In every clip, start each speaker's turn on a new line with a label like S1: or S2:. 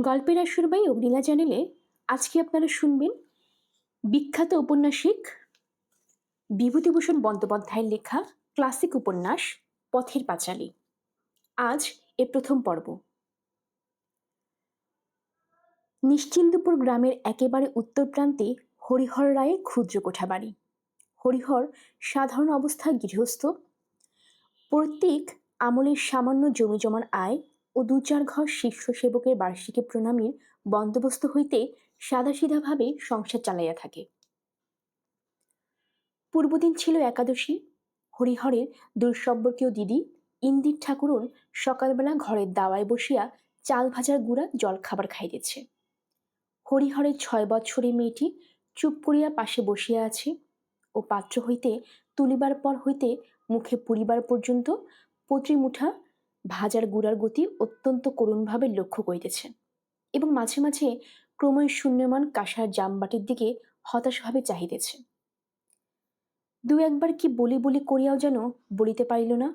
S1: গল্পের আসরবাই অগ্নিলা চ্যানেলে আজকে আপনারা শুনবেন বিখ্যাত উপন্যাসিক বিভূতিভূষণ বন্দ্যোপাধ্যায়ের লেখা ক্লাসিক উপন্যাস পথের পাঁচালী। আজ এ প্রথম পর্ব। নিশ্চিন্দপুর গ্রামের একেবারে উত্তর প্রান্তে হরিহর রায়ের ক্ষুদ্র কোঠাবাড়ি। হরিহর সাধারণ অবস্থায় গৃহস্থ। প্রত্যেক আমলের সামান্য জমি জমার আয় ও দু চার ঘর শিষ্য সেবকের বার্ষিকী প্রণামীর বন্দোবস্ত হইতে সাদাসিধাভাবে সংসার চালাইয়া থাকে। পূর্বদিন ছিল একাদশী। হরিহরের দুঃসম্পর্কীয় দিদি ইন্দির ঠাকুরন সকালবেলা ঘরের দাওয়ায় বসিয়া চাল ভাজার গুড়া, জল খাবার খাইতেছে। হরিহরের ছয় বৎসরের মেয়েটি চুপ করিয়া পাশে বসিয়া আছে ও পাত্র হইতে তুলিবার পর হইতে মুখে পুরিবার পর্যন্ত পত্রি মুঠা ভাজার গুড়ার গতি অত্যন্ত করুণভাবে লক্ষ্য করিতেছে এবং মাঝে মাঝে ক্রমশ শূন্যমান কাঁসার জামবাটির দিকে হতাশভাবে চাহিতেছে। দু একবার কি বলি বলি করিয়াও যেন বলিতে পারিল না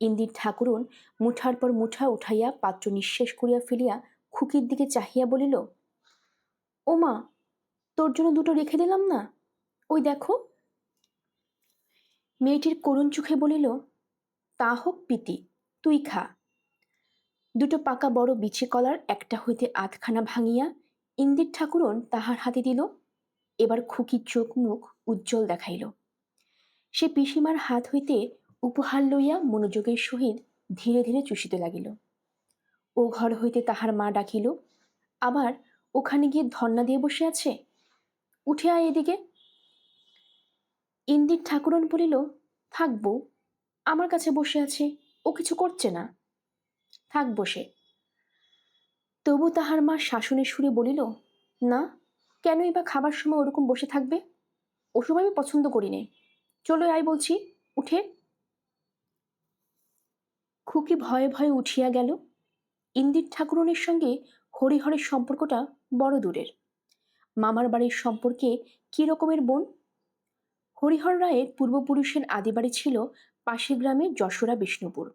S1: ইন্দির ঠাকুরন মুঠার পর মুঠা উঠাইয়া পাত্র নিঃশেষ করিয়া ফেলিয়া খুকির দিকে চাহিয়া বলিল, ও মা, তোর জন্য দুটো রেখে দিলাম না? ওই দেখো। মেয়েটির করুণ চোখে বলিল, তা হোক পিতি তুই খা। দুটো পাকা বড় বিছে কলার, একটা হইতে আধখানা ভাঙিয়া ইন্দির ঠাকুরন তাহার হাতে দিল, এবার খুকির চোখ মুখ উজ্জ্বল দেখাইল। সে পিসিমার হাত হইতে উপহার লইয়া মনোযোগের সহিত ধীরে ধীরে চুষিতে লাগিল। ও ঘর হইতে তাহার মা ডাকিল, আবার ওখানে গিয়ে ধর্না দিয়ে বসে আছে? উঠে আয় এদিকে। ইন্দির ঠাকুরন বলিল থাকব আমার কাছে বসে আছে। ও কিছু করছে না। থাক বসে। তবু তাহার মা শাসনের সুরে বলিল, না, কেনই বা খাবার সময় ওরকম বসে থাকবে? ওসব আমি পছন্দ করি নে। চলো আয় বলছি, উঠে। খুকি ভয়ে ভয়ে উঠিয়া গেল। ইন্দির ঠাকুরনের সঙ্গে হরিহরের সম্পর্কটা বড় দূরের। মামার বাড়ির সম্পর্কে কী রকমের বোন? হরিহর রায়ের পূর্বপুরুষের আদিবাড়ি ছিল পাশের গ্রামে যশোরা বিষ্ণুপুর।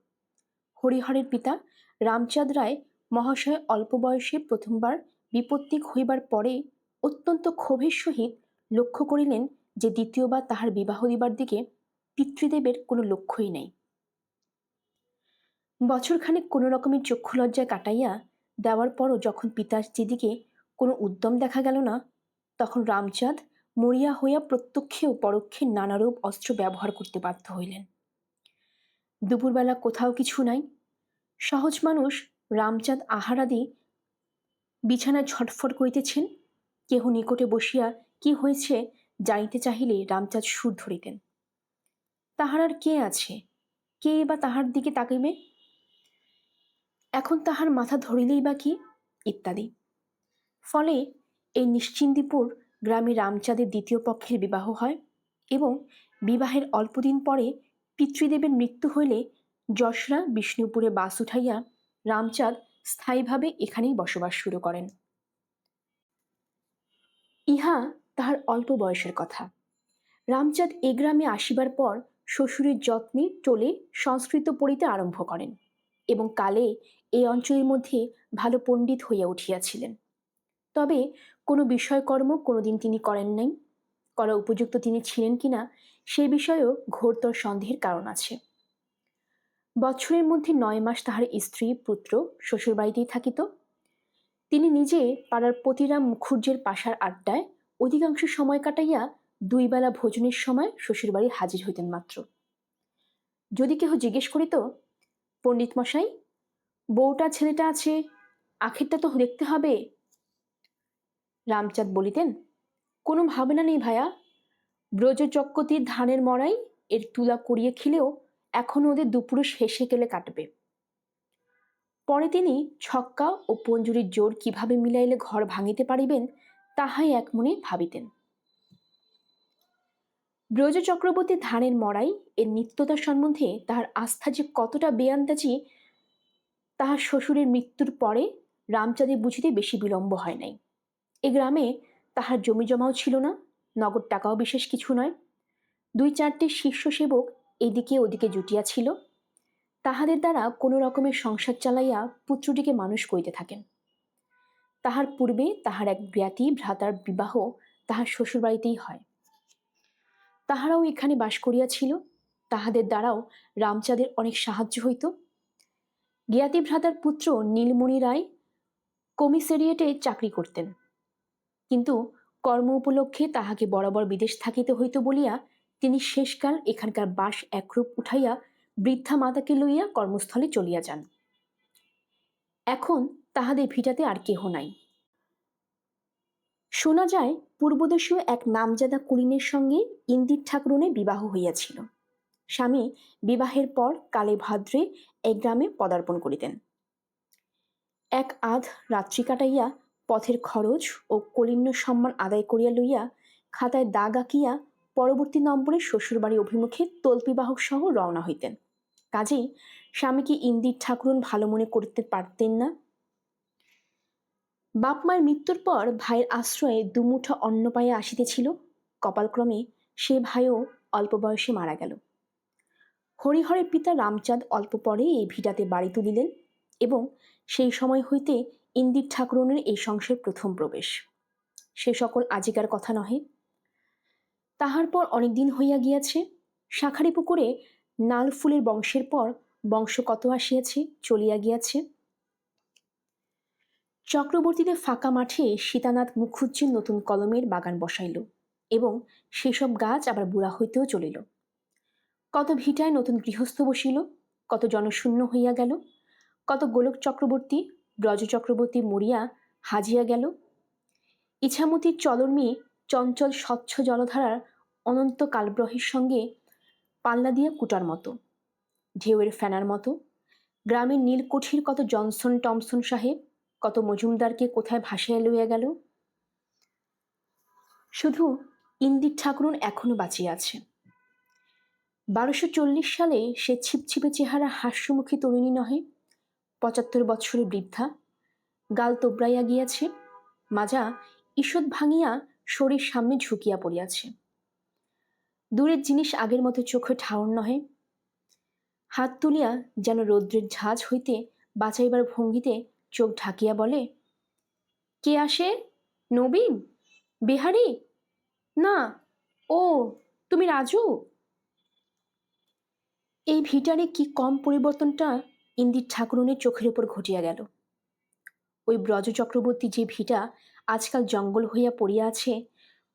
S1: হরিহরের পিতা রামচাঁদ রায় মহাশয় অল্প বয়সে প্রথমবার বিপত্তিক হইবার পরে অত্যন্ত ক্ষোভের সহিত লক্ষ্য করিলেন যে দ্বিতীয়বার তাহার বিবাহ দিবার দিকে পিতৃদেবের কোনো লক্ষ্যই নেই। বছরখানেক কোনো রকমের চক্ষু লজ্জায় কাটাইয়া দেওয়ার পরও যখন পিতার যেদিকে কোনো উদ্যম দেখা গেল না, তখন রামচাঁদ মরিয়া হইয়া প্রত্যক্ষে ও পরোক্ষে নানারূপ অস্ত্র ব্যবহার করতে বাধ্য হইলেন। দুপুরবেলা কোথাও কিছু নাই। সহজ মানুষ রামচাঁদ আহারাদি বিছানায় ছটফট করিতেছেন। কেহ নিকটে বসিয়া কি হয়েছে জানিতে চাহিলে রামচাঁদ সুর ধরিতেন। তাহার আর কে আছে? কে বা তাহার দিকে তাকিবে এখন তাহার মাথা ধরিলেই বা কি? ইত্যাদি। ফলে এই নিশ্চিন্দিপুর গ্রামে রামচাঁদের দ্বিতীয় পক্ষের বিবাহ হয় এবং বিবাহের অল্পদিন পরে পিতৃদেবের মৃত্যু হইলে যশরা, বিষ্ণুপুরে বাস উঠাইয়া রামচাঁদ স্থায়ীভাবে এখানেই বসবাস শুরু করেন। ইহা তাহার অল্প বয়সের কথা। রামচাঁদ এ গ্রামে আসিবার পর শ্বশুরের যত্নে চলে সংস্কৃত পড়িতে আরম্ভ করেন এবং কালে এই অঞ্চলের মধ্যে ভালো পণ্ডিত হইয়া উঠিয়াছিলেন। তবে কোনো বিষয়কর্ম কোনোদিন তিনি করেন নাই। করা উপযুক্ত তিনি ছিলেন কিনা সে বিষয়েও ঘোরতর সন্দেহের কারণ আছে। বছরের মধ্যে নয় মাস তাহার স্ত্রী, পুত্র, শ্বশুরবাড়িতেই থাকিত। তিনি নিজে পাড়ার পতিরাম মুখুর্জের পাশার আড্ডায় অধিকাংশ সময় কাটাইয়া দুই বেলা ভোজনের সময় শ্বশুরবাড়ি হাজির হইতেন মাত্র। যদি কেহ জিজ্ঞেস করিত, পণ্ডিত মশাই, বউটা, ছেলেটা আছে, আখেরটা তো দেখতে হবে? রামচাঁদ বলিতেন, কোনো ভাবনা নেই ভায়া ব্রজচক্রতীর ধানের মড়াই এর তুলা করিয়ে খেলেও এখনও ওদের দুপুরে শেষে গেলে কাটবে। পরে তিনি ছক্কা ও পঞ্জুরির জোর কীভাবে মিলাইলে ঘর ভাঙিতে পারিবেন, তাহাই এক মনে ভাবিতেন। ব্রজ চক্রবর্তী ধানের মড়াই এর নিত্যতা সম্বন্ধে তাহার আস্থা যে কতটা বেআন্দাজি, তাহার শ্বশুরের মৃত্যুর পরে রামচাঁদে বুঝিতে বেশি বিলম্ব হয় নাই। এ গ্রামে তাহার জমি জমাও ছিল না নগদ টাকাও বিশেষ কিছু নয়। দুই চারটি শীর্ষ সেবক এদিকে ওদিকে জুটিয়াছিল। তাহাদের দ্বারা কোনো রকমের সংসার চালাইয়া পুত্রটিকে মানুষ করিতে থাকেন। তাহার পূর্বে তাহার এক জ্ঞাতি ভ্রাতার বিবাহ তাহার শ্বশুরবাড়িতেই হয়। তাহারাও এখানে বাস করিয়াছিল। তাহাদের দ্বারাও রামচাঁদের অনেক সাহায্য হইত। জ্ঞাতি ভ্রাতার পুত্র নীলমণি রায় কমিসেরিয়েটে চাকরি করতেন। কিন্তু কর্ম উপলক্ষে তাহাকে বরাবর বিদেশ থাকিতে হইত বলিয়া তিনি শেষকাল এখানকার বাস একরূপ উঠাইয়া বৃদ্ধা মাতাকে লইয়া কর্মস্থলে চলিয়া যান। এখন তাহাদের ভিটাতে আর কেহ নাই। শোনা যায়, পূর্বদেশীয় এক নামজাদা কুলিনের সঙ্গে ইন্দির ঠাকুরনের বিবাহ হইয়াছিল। স্বামী বিবাহের পর কালে ভাদ্রে এক গ্রামে পদার্পণ করিতেন। এক আধ রাত্রি কাটাইয়া পথের খরচ ও কলিন্য সম্মান আদায় করিয়া লইয়া খাতায় দাগ আঁকিয়া পরবর্তী নম্বরে শ্বশুরবাড়ি অভিমুখে তল্পিবাহক সহ রওনা হইতেন। কাজেই স্বামীকে ইন্দির ঠাকুরন ভালো মনে করতে পারতেন না। বাপ মায়ের মৃত্যুর পর ভাইয়ের আশ্রয়ে দুমুঠা অন্ন পায়ে আসিতেছিল। কপালক্রমে সে ভাইও অল্প বয়সে মারা গেল। হরিহরের পিতা রামচাঁদ অল্প পরে এই ভিটাতে বাড়ি তুলিলেন এবং সেই সময় হইতে ইন্দির ঠাকুরনের এই সংসার প্রথম প্রবেশ। সে সকল আজিকার কথা নহে। তাহার পর অনেক দিন হইয়া গিয়াছে। শাখারি পুকুরে নাল ফুলের বংশের পর বংশ কত আসিয়াছে, চলিয়া গিয়াছে। চক্রবর্তীদের ফাঁকা মাঠে সীতানাথ মুখুজ্জির নতুন কলমের বাগান বসাইল এবং সেসব গাছ আবার বুড়া হইতেও চলিল। কত ভিটায় নতুন গৃহস্থ বসিল, কত জনশূন্য হইয়া গেল, কত গোলক চক্রবর্তী ব্রজ চক্রবর্তী মরিয়া হাজিয়া গেল। ইছামতির চলর্মী চঞ্চল স্বচ্ছ জলধারার অনন্ত কালব্রহের সঙ্গে পাল্লা দিয়া কুটার মতো। ঢেউয়ের ফেনার মতো। গ্রামের নীলকুঠির কত জনসন টমসন সাহেব, কত মজুমদারকে কোথায় ভাসাইয়া লইয়া গেল। শুধু ইন্দির ঠাকুরন এখনও বাঁচিয়া আছে। বারোশো চল্লিশ সালে সে ছিপছিপে চেহারা হাস্যমুখী তরুণী নহে পঁচাত্তর বৎসরের বৃদ্ধা। গাল তোবড়াইয়া গিয়াছে। মাজা ঈষৎ ভাঙিয়া শরীর সামনে ঝুঁকিয়া পড়িয়াছে। দূরের জিনিস আগের মতো চোখে ঠাউর নহে। হাত তুলিয়া যেন রৌদ্রের ঝাঁজ হইতে বাঁচাইবার ভঙ্গিতে চোখ ঢাকিয়া বলে, কে আসে? নবীন? বিহারি? না, ও, তুমি রাজু? এই ভিটারে কি কম পরিবর্তনটা ইন্দির ঠাকুরনের চোখের উপর ঘটিয়া গেল। ওই ব্রজ চক্রবর্তী যে ভিটা আজকাল জঙ্গল হইয়া পড়িয়া আছে,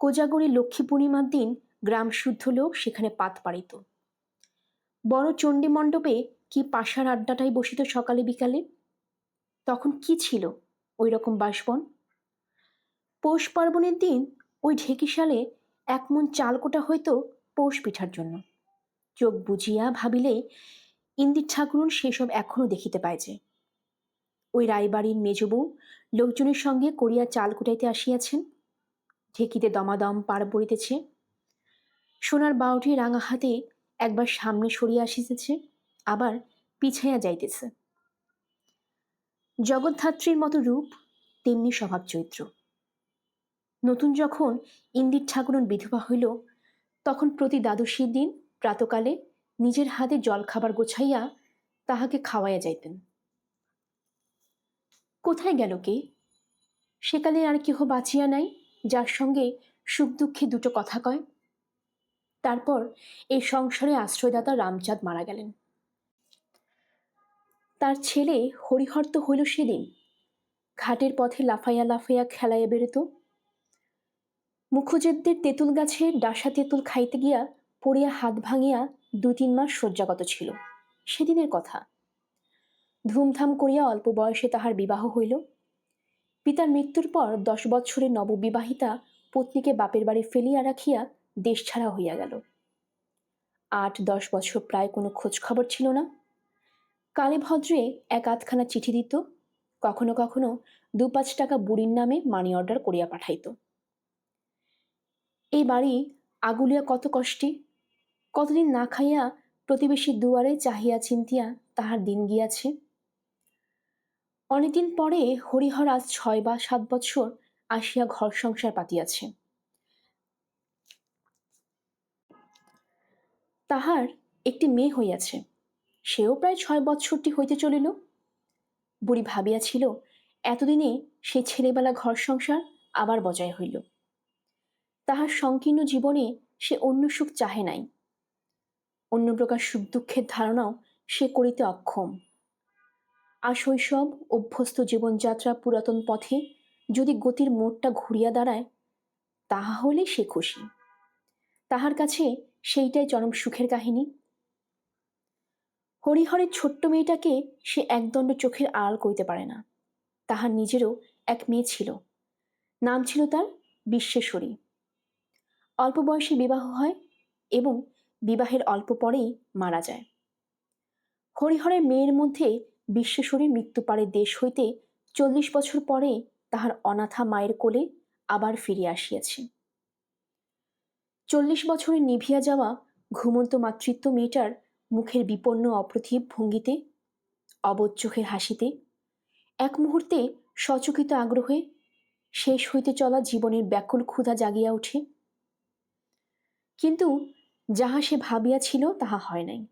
S1: কোজাগরী লক্ষ্মী পূর্ণিমার দিন গ্রাম শুদ্ধ লোক সেখানে পাত পাড়িত। বড় চণ্ডী মণ্ডপে কি পাশার আড্ডাটাই বসিত সকালে বিকালে? তখন কি ছিল ওই রকম বাসবন? পৌষ পার্বণের দিন ওই ঢেকিশালে এক মন চাল কোটা হইতো পৌষ পিঠার জন্য। চোখ বুঝিয়া ভাবিলে ইন্দির ঠাকুরুন সেসব এখনও দেখিতে পায় যে। ওই রায়বাড়ির মেজবউ লোকজনের সঙ্গে করিয়া চাল কুটাইতে আসিয়াছেন। ঢেকিতে দমাদম পার পড়িতেছে। সোনার বাউটি রাঙা হাতে একবার সামনে সরিয়া আসিতেছে, আবার পিছাইয়া যাইতেছে। জগদ্ধাত্রীর মতো রূপ, তেমনি স্বভাব চরিত্র নতুন যখন ইন্দির ঠাকুরন বিধবা হইল, তখন প্রতি দ্বাদশীর দিন, প্রাতকালে নিজের হাতে জল খাবার গোছাইয়া তাহাকে খাওয়াইয়া যাইতেন। কোথায় গেল কে? সেকালে আর কেহ বাঁচিয়া নাই, যার সঙ্গে সুখ দুঃখে দুটো কথা কয়। তারপর এই সংসারে আশ্রয়দাতা রামচাঁদ মারা গেলেন। তার ছেলে হরিহর তো হইল সেদিন। ঘাটের পথে লাফাইয়া লাফাইয়া খেলাইয়া বেরোত মুখুজেদ্দের তেঁতুল গাছের ডাসা তেঁতুল খাইতে গিয়া পড়িয়া হাত ভাঙিয়া দুই তিন মাস শয্যাগত ছিল। সেদিনের কথা। ধুমধাম করিয়া অল্প বয়সে তাহার বিবাহ হইল। পিতার মৃত্যুর পর দশ বৎসরের নববিবাহিতা পত্নীকে বাপের বাড়ি ফেলিয়া রাখিয়া দেশ ছাড়া হইয়া গেল। আট, দশ বছর প্রায় কোনো খোঁজ খবর ছিল না। কালে ভদ্রে এক আধখানা চিঠি দিত, কখনো কখনো দু পাঁচ টাকা বুড়ির নামে মানি অর্ডার করিয়া পাঠাইত। এই বাড়ি আগুলিয়া কত কষ্টে! কতদিন না খাইয়া প্রতিবেশীর দুয়ারে চাহিয়া চিন্তিয়া তাহার দিন গিয়াছে। অনেকদিন পরে হরিহর আজ ছয় বা সাত বছর আসিয়া ঘর সংসার পাতিয়াছে। তাহার একটি মেয়ে হইয়াছে। সেও প্রায় ছয় বৎসরটি হইতে চলিল। বুড়ি ভাবিয়াছিল, এতদিনে সে ছেলেবেলা ঘর সংসার আবার বজায় হইল। তাহার সংকীর্ণ জীবনে সে অন্য সুখ চাহে নাই। অন্য প্রকার সুখ দুঃখের ধারণাও সে করিতে অক্ষম। আর শৈশব, অভ্যস্ত জীবনযাত্রা পুরাতন পথে যদি গতির মোড়টা ঘুরিয়া দাঁড়ায় তাহা হলে সে খুশি। তাহার কাছে সেইটাই চরম সুখের কাহিনী। হরিহরের ছোট্ট মেয়েটাকে সে একদণ্ড চোখের আড়াল করিতে পারে না। তাহার নিজেরও এক মেয়ে ছিল। নাম ছিল তার বিশ্বেশ্বরী। অল্প বয়সে বিবাহ হয় এবং বিবাহের অল্প পরেই মারা যায়। হরিহরের মেয়ের মধ্যে বিশ্বেশ্বরীর মৃত্যু পারে দেশ হইতে চল্লিশ বছর পরে তাহার অনাথা মায়ের কোলে আবার ফিরিয়া আসিয়াছে। চল্লিশ বছরে নিভিয়া যাওয়া ঘুমন্ত মাতৃত্ব মেয়েটার মুখের বিপন্ন অপ্রতিভ ভঙ্গিতে, অবধ চোখের হাসিতে, এক মুহূর্তে সচকিত আগ্রহে শেষ হইতে চলা জীবনের ব্যাকুল ক্ষুধা জাগিয়া ওঠে। কিন্তু যাহা সে ভাবিয়াছিল, তাহা হয় নাই।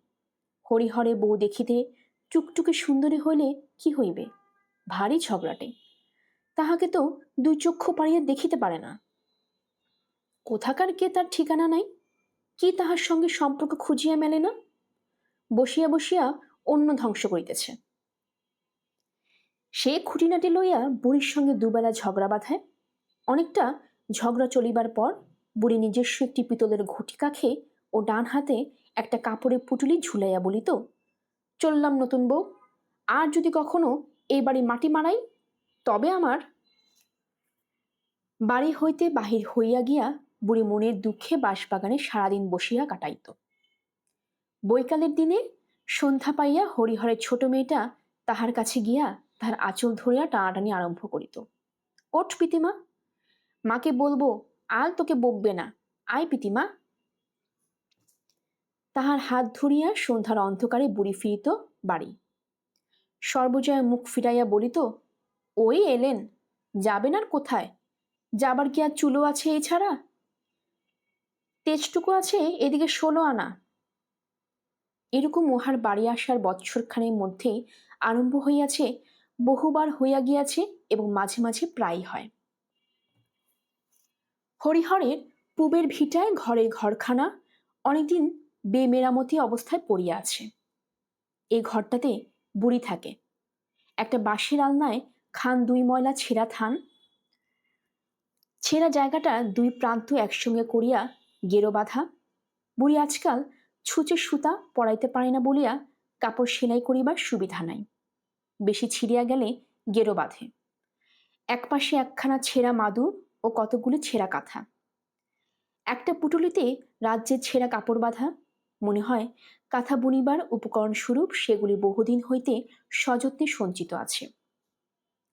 S1: হরিহরে বউ দেখিতে টুকটুকে সুন্দরী হইলে কি হইবে? ভারী ঝগড়াটে। তাহাকে তো দুই চক্ষু পাড়িয়া দেখিতে পারে না। কোথাকার কে তার ঠিকানা নাই? কি তাহার সঙ্গে সম্পর্ক খুঁজিয়া মেলে না? বসিয়া বসিয়া অন্য ধ্বংস করিতেছে। সে খুঁটিনাটি লইয়া বুড়ির সঙ্গে দুবেলা ঝগড়া বাঁধায়। অনেকটা ঝগড়া চলিবার পর বুড়ি নিজস্ব একটি পিতলের ঘটি কাখে ও ডান হাতে একটা কাপড়ের পুটুলি ঝুলাইয়া বলিত, চললাম নতুন বউ, আর যদি কখনো এই বাড়ি মাটি মারাই, তবে আমার বাড়ি হইতে বাহির হইয়া গিয়া বুড়ি মনের দুঃখে বাঁশবাগানে সারাদিন বসিয়া কাটাইত। বৈকালের দিনে সন্ধ্যা পাইয়া হরিহরের ছোট মেয়েটা তাহার কাছে গিয়া তাহার আঁচল ধরিয়া টানাটানি আরম্ভ করিত। ওঠ পিতিমা, মাকে বলব, আল তোকে বকবে না, আয় পিতিমা। তাহার হাত ধরিয়া সন্ধ্যার অন্ধকারে বুড়ি ফিরিত বাড়ি। সর্বজয়া মুখ ফিরাইয়া বলিত, ওই এলেন, যাবেন আর কোথায়? যাবার কি আর চুলো আছে এছাড়া তেজটুকু আছে, এদিকে ষোলো আনা। এরকম উহার বাড়ি আসার বৎসরখানের মধ্যে আরম্ভ হইয়াছে, বহুবার হইয়া গিয়াছে এবং মাঝে মাঝে প্রায় হয়। হরিহরের পূবের ভিটায় ঘরের ঘরখানা, অনেকদিন বেমেরামতি অবস্থায় পড়িয়া আছে। এই ঘরটাতে বুড়ি থাকে। একটা বাঁশের আলনায় খান দুই ময়লা ছেঁড়া থান। ছেঁড়া জায়গাটা দুই প্রান্ত একসঙ্গে করিয়া গেরো বাঁধা। বুড়ি আজকাল ছুঁচে সুতা পরাইতে পারে না বলিয়া কাপড় সেলাই করিবার সুবিধা নাই। বেশি ছিঁড়িয়া গেলে গেরো বাঁধে। এক পাশে একখানা ছেঁড়া মাদুর ও কতগুলি ছেঁড়া কাঁথা। একটা পুটুলিতে রাজ্যের ছেঁড়া কাপড় বাঁধা। মনে হয়, কাঁথা বুনিবার উপকরণ স্বরূপ সেগুলি বহুদিন হইতে সযত্নে সঞ্চিত আছে।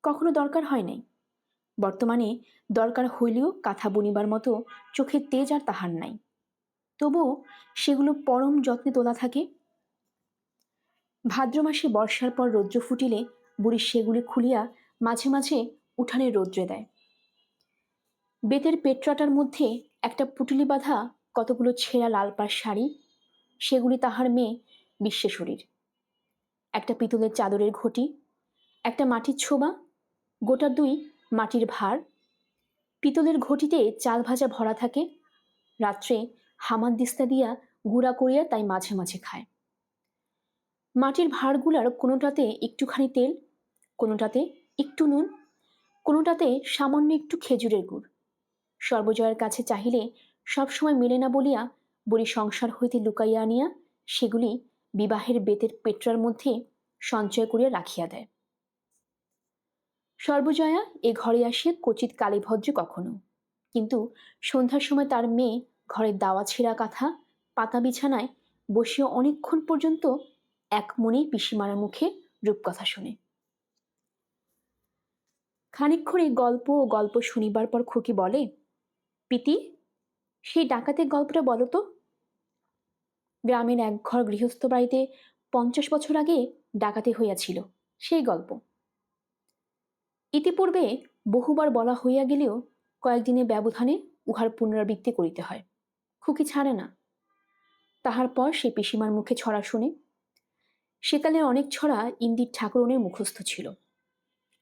S1: কখনো দরকার হয় নাই। বর্তমানে দরকার হইলেও কাঁথা বুনিবার মতো চোখের তেজ আর তাহার নাই। তবুও সেগুলো পরম যত্নে তোলা থাকে। ভাদ্র মাসে বর্ষার পর রৌদ্র ফুটিলে বুড়ি সেগুলি খুলিয়া মাঝে মাঝে উঠানে রৌদ্রে দেয়। বেতের পেট্রাটার মধ্যে একটা পুটুলি বাঁধা কতগুলো ছেঁড়া লাল পাড় শাড়ি সেগুলি তাহার মেয়ে বিশ্বেশ্বরীর। একটা পিতলের চাদরের ঘটি, একটা মাটির ছোবা, গোটা দুই মাটির ভার। পিতলের ঘটিতে চাল ভাজা ভরা থাকে, রাত্রে হামার দিস্তা দিয়া গুঁড়া করিয়া তাই মাঝে মাঝে খায়। মাটির ভাঁড়গুলার কোনোটাতে একটুখানি তেল, কোনোটাতে একটু নুন, কোনোটাতে সামান্য একটু খেজুরের গুড়। সর্বজয়ের কাছে চাহিলে সবসময় মেলে না বলিয়া বুড়ি সংসার হইতে লুকাইয়া আনিয়া সেগুলি বিবাহের বেতের পেট্রার মধ্যে সঞ্চয় করিয়া রাখিয়া দেয়। সর্বজয়া এ ঘরে আসিয়া কচিত কালীভদ্র কখনো, কিন্তু সন্ধ্যার সময় তার মেয়ে ঘরের দাওয়া ছেঁড়া কাঁথা, পাতা বিছানায় বসিয়া অনেকক্ষণ পর্যন্ত এক মনেই পিসিমার মুখে রূপকথা শুনে। খানিক্ষণ এই গল্প ও গল্প শুনিবার পর খুকি বলে পিতি সেই ডাকাতের গল্পটা বলো তো। গ্রামের এক ঘর গৃহস্থ বাড়িতে পঞ্চাশ বছর আগে ডাকাতি হইয়াছিল, সেই গল্প। ইতিপূর্বে বহুবার বলা হইয়া গেলেও কয়েকদিনের ব্যবধানে উহার পুনরাবৃত্তি করিতে হয়, খুকি ছাড়ে না। তাহার পর সে পিসিমার মুখে ছড়া শুনে, সেকালে অনেক ছড়া ইন্দির ঠাকুরনের মুখস্থ ছিল।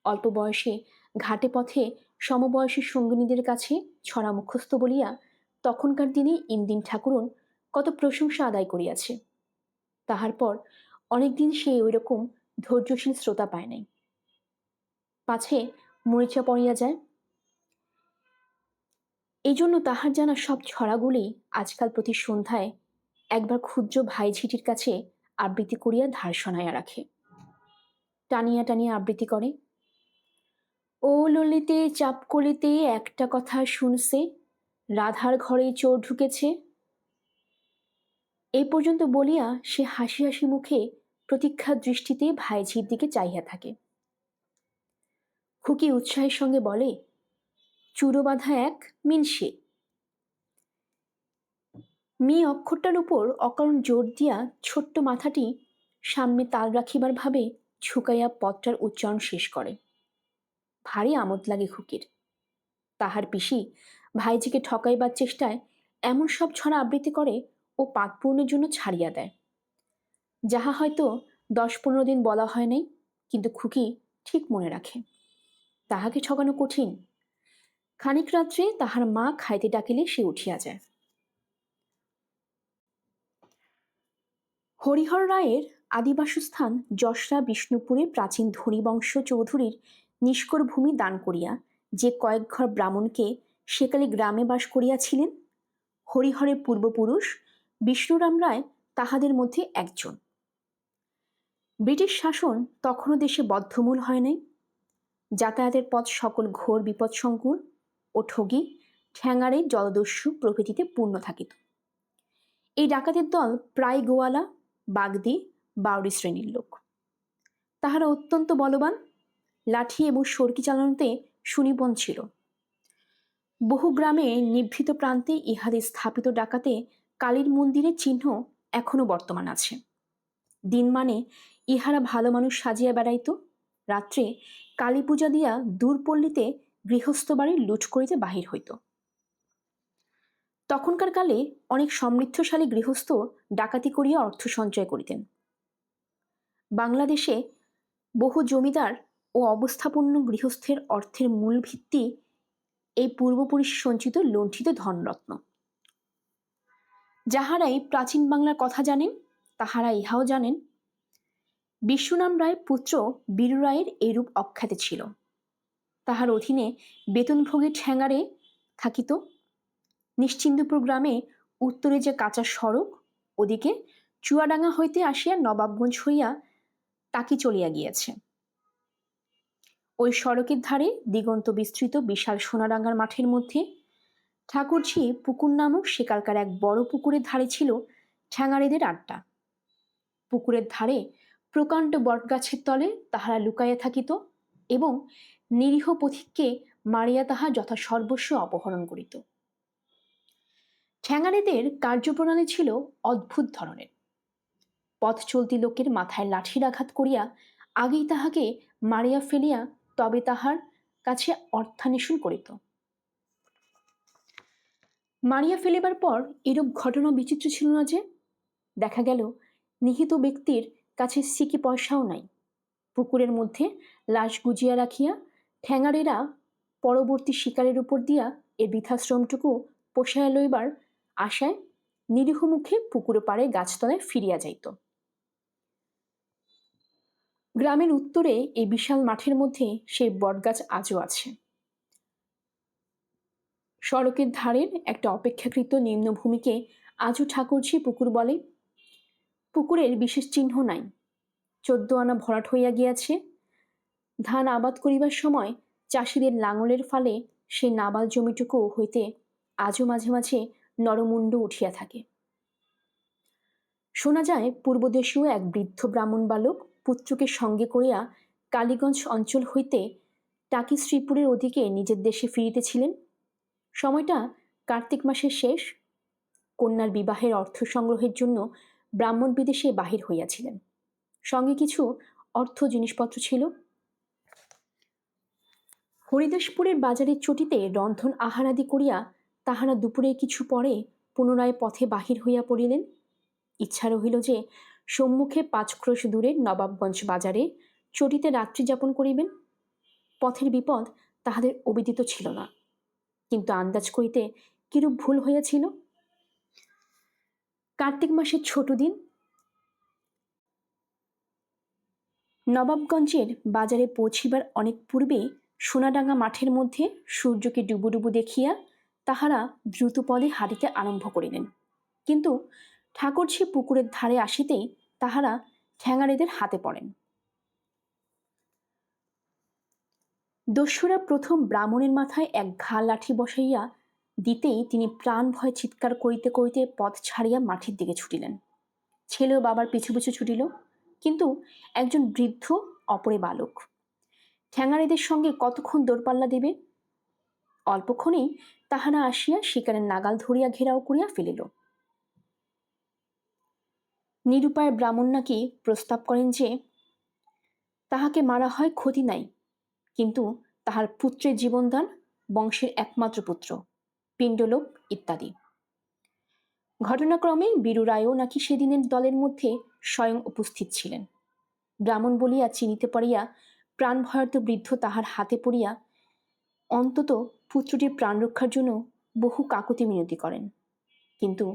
S1: অল্প বয়সে ঘাটে পথে সমবয়সী সঙ্গিনীদের কাছে ছড়া মুখস্থ বলিয়া তখনকার দিনে ইন্দিন ঠাকুরন কত প্রশংসা আদায় করিয়াছে। তাহার পর অনেকদিন সে ওইরকম ধৈর্যশীল শ্রোতা পায় নাই। পাছে মরিচা পড়িয়া যায়। এই জন্য তাহার জানা সব ছড়াগুলি আজকাল প্রতি সন্ধ্যায় একবার ক্ষুদ্র ভাইঝিটির কাছে আবৃত্তি করিয়া ধার শোনাইয়া রাখে। টানিয়া টানিয়া আবৃত্তি করে, ও ললিতে, চাপ কলিতে, একটা কথা শুনছে রাধার ঘরে চোর ঢুকেছে। এই পর্যন্ত বলিয়া সে হাসি হাসি মুখে প্রতীক্ষার দৃষ্টিতে ভাইঝির দিকে চাইয়া থাকে। খুকি উৎসাহের সঙ্গে বলে চুরো বাঁধা এক, মিনসে। মি অক্ষরটার উপর অকারণ জোর দিয়া ছোট্ট মাথাটি সামনে তাল রাখিবার ভাবে ঝুঁকাইয়া পথটার উচ্চারণ শেষ করে। ভারী আমোদ লাগে খুকির। তাহার পিসি ভাইজিকে ঠকাইবার চেষ্টায় এমন সব ছড়া আবৃত্তি করে ও পাতপূর্ণের জন্য ছাড়িয়া দেয়। যাহা হয়তো দশ পনেরো দিন বলা হয় নাই, কিন্তু খুকি ঠিক মনে রাখে। তাহাকে ঠকানো কঠিন। খানিক রাত্রে তাহার মা খাইতে ডাকিলে সে উঠিয়া যায়। হরিহর রায়ের আদিবাসস্থান যশরা বিষ্ণুপুরে প্রাচীন ধনীবংশ চৌধুরীর নিষ্কর ভূমি দান করিয়া যে কয়েক ঘর ব্রাহ্মণকে সেকালে গ্রামে বাস করিয়াছিলেন। হরিহরের পূর্বপুরুষ বিষ্ণুরাম রায় তাহাদের মধ্যে একজন। ব্রিটিশ শাসন তখনও দেশে বদ্ধমূল হয় নাই। যাতায়াতের পথ সকল ঘোর বিপদসংকুল ও ঠগি ঠ্যাঙারে জলদস্যু প্রভৃতিতে পূর্ণ থাকিত। এই ডাকাতের দল প্রায় গোয়ালা, বাগদি বাউরি শ্রেণির লোক। তাহারা অত্যন্ত বলবান, লাঠি এবং সরকি চালানোতে সুনিপুণ ছিল। বহু গ্রামে নিভৃত প্রান্তে ইহাদের স্থাপিত ডাকাতে কালীর মন্দিরের চিহ্ন এখনও বর্তমান আছে। দিন মানে ইহারা ভালো মানুষ সাজিয়া বেড়াইত, রাত্রে কালী পূজা দিয়া দূরপল্লীতে গৃহস্থ বাড়ির লুট করিতে বাহির হইত। তখনকার কালে অনেক সমৃদ্ধশালী গৃহস্থ ডাকাতি করিয়া অর্থ সঞ্চয় করিতেন। বাংলাদেশে বহু জমিদার ও অবস্থাপন্ন গৃহস্থের অর্থের মূল ভিত্তি এই পূর্বপুরুষ সঞ্চিত লুণ্ঠিত ধনরত্ন। যাহারাই প্রাচীন বাংলার কথা জানেন তাহারা ইহাও জানেন বিশ্বনাম রায় পুত্র বীর রায়ের এরূপ অখ্যাতি ছিল। তাহার অধীনে বেতনভোগী ঠ্যাঙারে থাকিত, নিশ্চিন্দপুর গ্রামে উত্তরে যে কাঁচা সড়ক, ওদিকে চুয়াডাঙ্গা হইতে আসিয়া নবাবগঞ্জ হইয়া তাকি চলিয়া গিয়েছে। ওই সড়কের ধারে দিগন্ত বিস্তৃত বিশাল সোনাডাঙ্গার মাঠের মধ্যে। ঠাকুরঝি পুকুর নামক সেকালকার এক বড় পুকুরের ধারে ছিল ঠ্যাঙারেদের আড্ডা। পুকুরের ধারে প্রকাণ্ড বটগাছের তলে তাহারা লুকাইয়া থাকিত এবং নিরীহ পথিককে মারিয়া তাহা যথা সর্বস্ব অপহরণ করিত। ঠ্যাঙারেদের কার্যপ্রণালী ছিল অদ্ভুত ধরনের। পথ চলতি লোকের মাথায় লাঠির আঘাত করিয়া আগেই তাহাকে মারিয়া ফেলিয়া তবে তাহার কাছে অর্থান্বেষণ করিত। মারিয়া ফেলিবার পর এরূপ ঘটনা বিচিত্র ছিল না যে, দেখা গেল নিহিত ব্যক্তির কাছে সিকি পয়সাও নাই। পুকুরের মধ্যে লাশ গুজিয়া রাখিয়া ঠ্যাঙারেরা পরবর্তী শিকারের উপর দিয়া এর বৃথাশ্রমটুকু পোষায় লইবার আশায় নিরীহ মুখে পুকুর পাড়ে গাছতলায় ফিরিয়া যাইত। গ্রামের উত্তরে এই বিশাল মাঠের মধ্যে সেই বটগাছ আজও আছে। সড়কের ধারের একটা অপেক্ষাকৃত নিম্নভূমিকে আজও ঠাকুরঝি পুকুর বলে। পুকুরের বিশেষ চিহ্ন নাই। চোদ্দ আনা ভরাট হইয়া গিয়াছে। ধান আবাদ করিবার সময় চাষিদের লাঙলের ফালে সেই নাবাল জমিটুকু হইতে আজও মাঝে মাঝে নরমুণ্ড উঠিয়া থাকে। শোনা যায়, পূর্বদেশীয় এক বৃদ্ধ ব্রাহ্মণ বালক পুত্রকে সঙ্গে করিয়া কালীগঞ্জ অঞ্চল হইতে টাকি শ্রীপুরের ওদিকে নিজের দেশে ফিরিতেছিলেন। সময়টা কার্তিক মাসের শেষ। কন্যার বিবাহের অর্থ সংগ্রহের জন্য ব্রাহ্মণ বিদেশে বাহির হইয়াছিলেন। সঙ্গে কিছু অর্থ জিনিসপত্র ছিল। হরিদাসপুরের বাজারের চটিতে রন্ধন আহারাদি করিয়া তাহারা দুপুরে কিছু পরে পুনরায় পথে বাহির হইয়া পড়িলেন। ইচ্ছা রহিল যে সম্মুখে পাঁচ ক্রোশ দূরে নবাবগঞ্জ বাজারে চটিতে রাত্রি যাপন করিবেন। পথের বিপদ তাহাদের অবিদিত ছিল না। কিন্তু আন্দাজ করিতে কিরূপ ভুল হইয়াছিল? কার্তিক মাসের ছোট দিন নবাবগঞ্জের বাজারে পৌঁছিবার অনেক পূর্বে সোনাডাঙ্গা মাঠের মধ্যে সূর্যকে ডুবুডুবু দেখিয়া তাহারা দ্রুতপদে হাঁটিতে আরম্ভ করিলেন। কিন্তু ঠাকুরঝি পুকুরের ধারে আসিতেই তাহারা ঠ্যাঙাড়েদের হাতে পড়েন। দস্যুরা প্রথম ব্রাহ্মণের মাথায় এক ঘা লাঠি বসাইয়া দিতেই তিনি প্রাণ ভয় চিৎকার করিতে করিতে পথ ছাড়িয়া মাঠের দিকে ছুটিলেন। ছেলেও বাবার পিছু পিছু ছুটিল, কিন্তু একজন বৃদ্ধ অপরে বালক। ঠ্যাঙাড়েদের সঙ্গে কতক্ষণ দৌড়পাল্লা দেবে? অল্পক্ষণেই তাহারা আসিয়া শিকারের নাগাল ধরিয়া ঘেরাও করিয়া ফেলিল। নিরুপায় ব্রাহ্মণ নাকি প্রস্তাব করেন যে, তাহাকে মারা হয় ক্ষতি নাই, কিন্তু তাহার পুত্রের জীবনদান বংশের একমাত্র পুত্র, পিণ্ডলোক ইত্যাদি। ঘটনাক্রমে বীরু রায়ও নাকি সেদিনের দলের মধ্যে স্বয়ং উপস্থিত ছিলেন। ব্রাহ্মণ বলিয়া চিনিতে পারিয়া প্রাণ ভয়ার্ত বৃদ্ধ তাহার হাতে পড়িয়া অন্তত পুত্রটির প্রাণ রক্ষার জন্য বহু কাকুতি মিনতি করেন, কিন্তু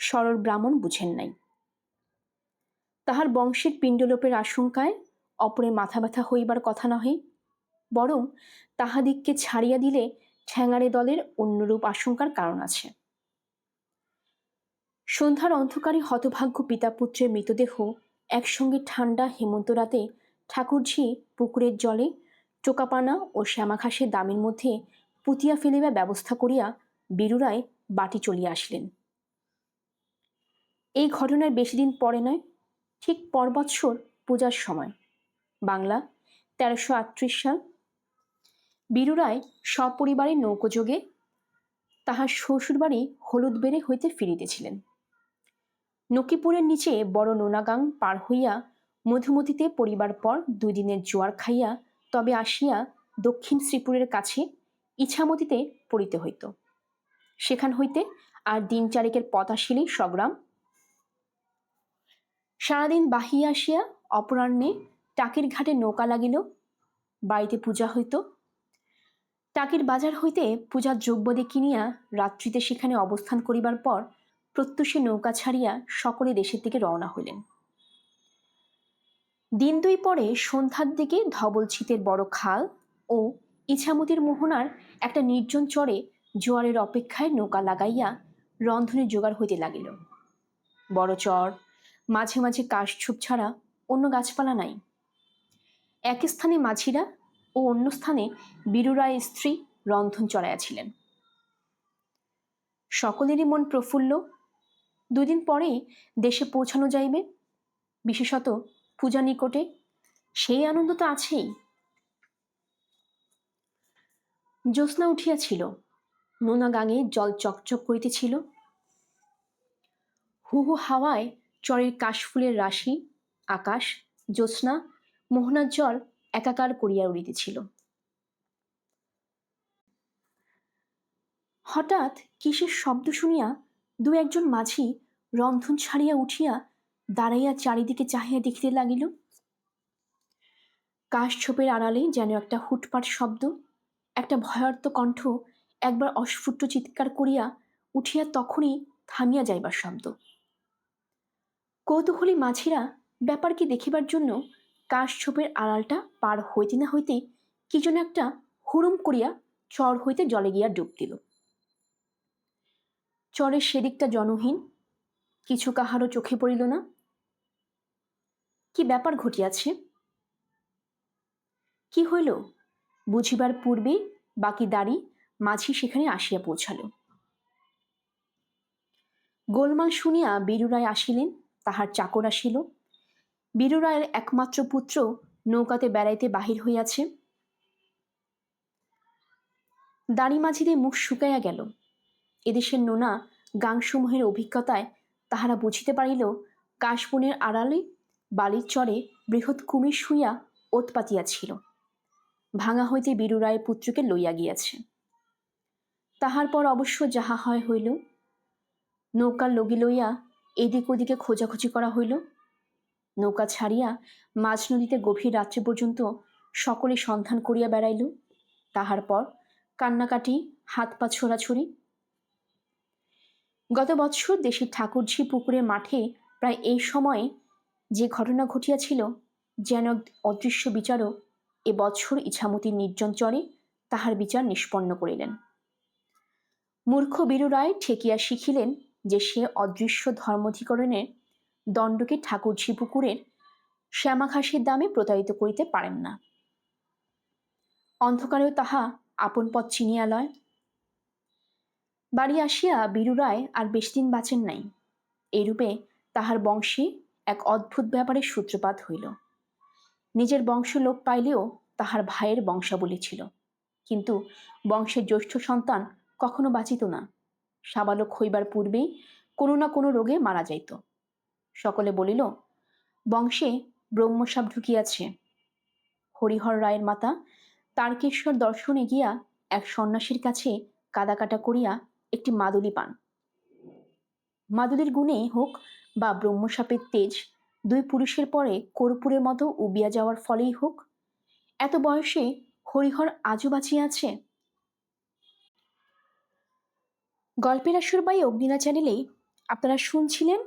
S1: সরল ব্রাহ্মণ বুঝেন নাই। তাহার বংশের পিণ্ডলোপের আশঙ্কায় অপরে মাথা ব্যথা হইবার কথা নহে, বরং তাহাদিগকে ছাড়িয়া দিলে ঠ্যাঙাড়ে দলের অন্যরূপ আশঙ্কার কারণ আছে। সন্ধ্যার অন্ধকারী হতভাগ্য পিতা পুত্রের মৃতদেহ একসঙ্গে ঠান্ডা হেমন্ত রাতে ঠাকুরঝি পুকুরের জলে, চোকাপানা ও শ্যামাঘাসের দামের মধ্যে পুতিয়া ফেলিবার ব্যবস্থা করিয়া বীরুরায় বাটি চলিয়া আসলেন। এই ঘটনার বেশি দিন পরে নয় ঠিক পরবৎসর পূজার সময়। বাংলা, তেরোশো আটত্রিশ সাল। বীরুরায় সপরিবারে নৌকোযোগে তাহার শ্বশুরবাড়ি হলুদ বেড়ে হইতে ফিরিতেছিলেন। নকিপুরের নিচে বড় নোনাগাং পার হইয়া মধুমতিতে পরিবার পর দুই দিনের জোয়ার খাইয়া তবে আসিয়া দক্ষিণ শ্রীপুরের কাছে ইছামতিতে পড়িতে হইত। সেখান হইতে আর দিন চারেকের পথ আসিলেই সগ্রাম সারাদিন বাহিয়া আসিয়া অপরাহ্নে টাকির ঘাটে নৌকা লাগিল, বাড়িতে পূজা হইত। টাকির বাজার হইতে পূজার দ্রব্যাদি কিনিয়া রাত্রিতে সেখানে অবস্থান করিবার পর প্রত্যুষে নৌকা ছাড়িয়া সকলে দেশের দিকে রওনা হইলেন। দিন দুই পরে সন্ধ্যার দিকে ধবল ছিতের বড় খাল ও ইছামতির মোহনার একটা নির্জন চরে জোয়ারের অপেক্ষায় নৌকা লাগাইয়া রন্ধনে জোগাড় হইতে লাগিল। বড় চর মাঝে মাঝে কাশছুপ ছাড়া অন্য গাছপালা নাই। এক স্থানে মাঝিরা ও অন্য স্থানে বীরুরায় স্ত্রী রন্ধন চড়াইয়াছিলেন সকলেরই মন প্রফুল্ল। দুদিন পরেই দেশে পৌঁছানো যাইবে। বিশেষত পূজা নিকটে সেই আনন্দ তো আছেই। জ্যোৎস্না উঠিয়াছিল। নোনা গাঙে জল চকচক করিতেছিল। হু হু হাওয়ায় চরের কাশফুলের রাশি, আকাশ, জ্যোৎস্না, মোহনার জল একাকার করিয়া উড়িতেছিল। হঠাৎ কিসের শব্দ শুনিয়া দু একজন মাঝি রন্ধন ছাড়িয়া উঠিয়া দাঁড়াইয়া চারিদিকে চাহিয়া দেখিতে লাগিল। কাশছোপের আড়ালে যেন একটা হুটপাট শব্দ, একটা ভয়ার্ত কণ্ঠ একবার অস্ফুট চিৎকার করিয়া উঠিয়া তখনই থামিয়া যাইবার শব্দ। কৌতূহলী মাঝিরা ব্যাপারকে দেখিবার জন্য কাশছোপের আড়ালটা পার হইতে না হইতে কি যেন একটা হুড়ুম করিয়া চর হইতে জলে গিয়া ডুব দিল। চরের সেদিকটা জনহীন, কিছু কাহারও চোখে পড়িল না। কি ব্যাপার ঘটিয়াছে? কি হইল? বুঝিবার পূর্বে বাকি দাড়ি মাঝি সেখানে আসিয়া পৌঁছালো। গোলমাল শুনিয়া বীরুরায় আসিলেন। তাহার চাকর আসিল। বীরুরায়ের একমাত্র পুত্র নৌকাতে বেড়াইতে বাহির হইয়াছে। দাড়ি মাঝিদের মুখ শুকাইয়া গেল। এদেশের নোনা গাংসমূহের অভিজ্ঞতায় তাহারা বুঝিতে পারিল, কাশবনের আড়ালে বালির চরে বৃহৎ কুমির শুইয়া ওত পাতিয়াছিল ভাঙা হইতে বীরুরায় পুত্রকে লইয়া গিয়াছে। তাহার পর অবশ্য যাহা হয় হইল। নৌকার লগি লইয়া এদিক ওদিকে খোঁজাখুঁজি করা হইল। নৌকা ছাড়িয়া মাঝ নদীতে গভীর রাত্রি পর্যন্ত সকলে সন্ধান করিয়া বেড়াইল। তাহার পর কান্নাকাটি হাত পা ছোড়াছুড়ি। গত বৎসর দেশের ঠাকুরঝি পুকুরের মাঠে প্রায় এই সময়ে যে ঘটনা ঘটিয়াছিল, যেন অদৃশ্য বিচারক এ বৎসর ইছামতির নির্জন চরে তাহার বিচার নিষ্পন্ন করিলেন। মূর্খ বীরু রায় ঠেকিয়া শিখিলেন যে সে অদৃশ্য ধর্মধিকরণের দণ্ডকে ঠাকুরঝি পুকুরের শ্যামাঘাসের দামে প্রতারিত করিতে পারেন না। অন্ধকারেও তাহা আপন পথ চিনিয়া লয়। বাড়ি আসিয়া বীরু রায় আর বেশি দিন বাঁচেন নাই। এরূপে তাহার বংশে এক অদ্ভুত ব্যাপারের সূত্রপাত হইল। নিজের বংশ লোপ পাইলেও তাহার ভাইয়ের বংশাবলী ছিল। কিন্তু বংশের জ্যৈষ্ঠ সন্তান কখনো বাঁচিত না। সাবালক হইবার পূর্বেই কোনো না কোনো রোগে মারা যাইত। সকলে বলিল, বংশে ব্রহ্মসাপ ঢুকিয়াছে। হরিহর রায়ের মাতা তারকেশ্বর দর্শনে গিয়া এক সন্ন্যাসীর কাছে কাদাকাটা করিয়া একটি মাদুলি পান। মাদুলির গুণে হোক বা ব্রহ্মসাপের তেজ, দুই পুরুষের পরে কর্পূরের মতো উবিয়া যাওয়ার ফলেই হোক, এত বয়সে হরিহর আজও বাঁচিয়ে আছে? গল্পের আসর বাই অগ্নিনা চ্যানেলে আপনারা শুনছিলেন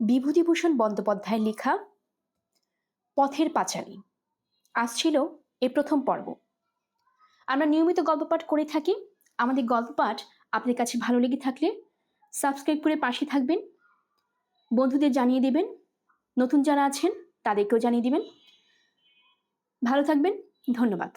S1: বিভূতিভূষণ বন্দ্যোপাধ্যায় লেখা পথের পাঁচালী। আজ ছিল এ প্রথম পর্ব। আমরা নিয়মিত গল্প পাঠ করে থাকি। আমাদের গল্প পাঠ আপনার কাছে ভালো লেগে থাকলে সাবস্ক্রাইব করে পাশে থাকবেন। বন্ধুদের জানিয়ে দেবেন, নতুন যারা আছেন তাদেরকেও জানিয়ে দেবেন। ভালো থাকবেন, ধন্যবাদ।